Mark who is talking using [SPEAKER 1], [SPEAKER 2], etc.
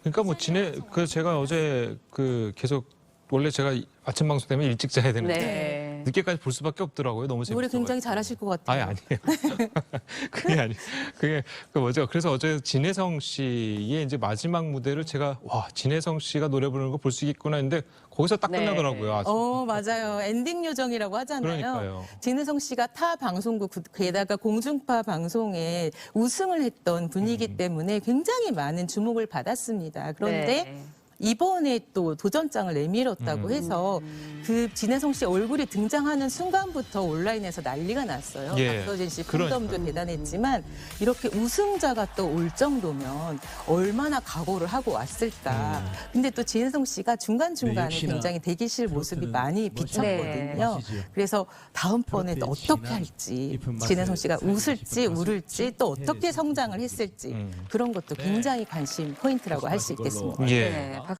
[SPEAKER 1] 그러니까 뭐 지내 그 제가 어제 그 계속 원래 제가 이- 아침 방송 때문에 일찍 자야 되는데
[SPEAKER 2] 네.
[SPEAKER 1] 늦게까지 볼 수밖에 없더라고요. 너무 재밌어.
[SPEAKER 3] 노래 굉장히 잘하실 것 같아요.
[SPEAKER 1] 아니 아니에요. 그게 아니. 그게 그 뭐죠? 그래서 어제 진혜성 씨의 이제 마지막 무대를 제가 와 진혜성 씨가 노래 부르는 거 볼 수 있구나 했는데 거기서 딱
[SPEAKER 2] 네.
[SPEAKER 1] 끝나더라고요. 아,
[SPEAKER 3] 어 맞아요. 엔딩 요정이라고 하잖아요.
[SPEAKER 1] 그러니까요.
[SPEAKER 3] 진혜성 씨가 타 방송국 그- 게다가 공중파 방송에 우승을 했던 분이기
[SPEAKER 1] 음.
[SPEAKER 3] 때문에 굉장히 많은 주목을 받았습니다. 그런데
[SPEAKER 2] 네.
[SPEAKER 3] 이번에 또 도전장을 내밀었다고
[SPEAKER 1] 음.
[SPEAKER 3] 해서 그 진혜성 씨 얼굴이 등장하는 순간부터 온라인에서 난리가 났어요.
[SPEAKER 1] 예.
[SPEAKER 3] 박서진 씨. 팬덤도 대단했지만 이렇게 우승자가 또 올 정도면 얼마나 각오를 하고 왔을까.
[SPEAKER 1] 음.
[SPEAKER 3] 근데 또 진혜성 씨가 중간중간에
[SPEAKER 4] 네, 역시나
[SPEAKER 3] 굉장히 대기실 모습이 많이 비쳤거든요.
[SPEAKER 4] 것이지요.
[SPEAKER 3] 그래서 다음번에도
[SPEAKER 4] 트로트의
[SPEAKER 3] 어떻게
[SPEAKER 4] 진한
[SPEAKER 3] 할지
[SPEAKER 4] 깊은 맛을
[SPEAKER 3] 진혜성 씨가 웃을지 울을지 또 어떻게 성장을 했을지
[SPEAKER 1] 음.
[SPEAKER 3] 그런 것도
[SPEAKER 4] 네.
[SPEAKER 3] 굉장히 관심 포인트라고 할 수 있겠습니다.
[SPEAKER 1] 예.
[SPEAKER 2] 네.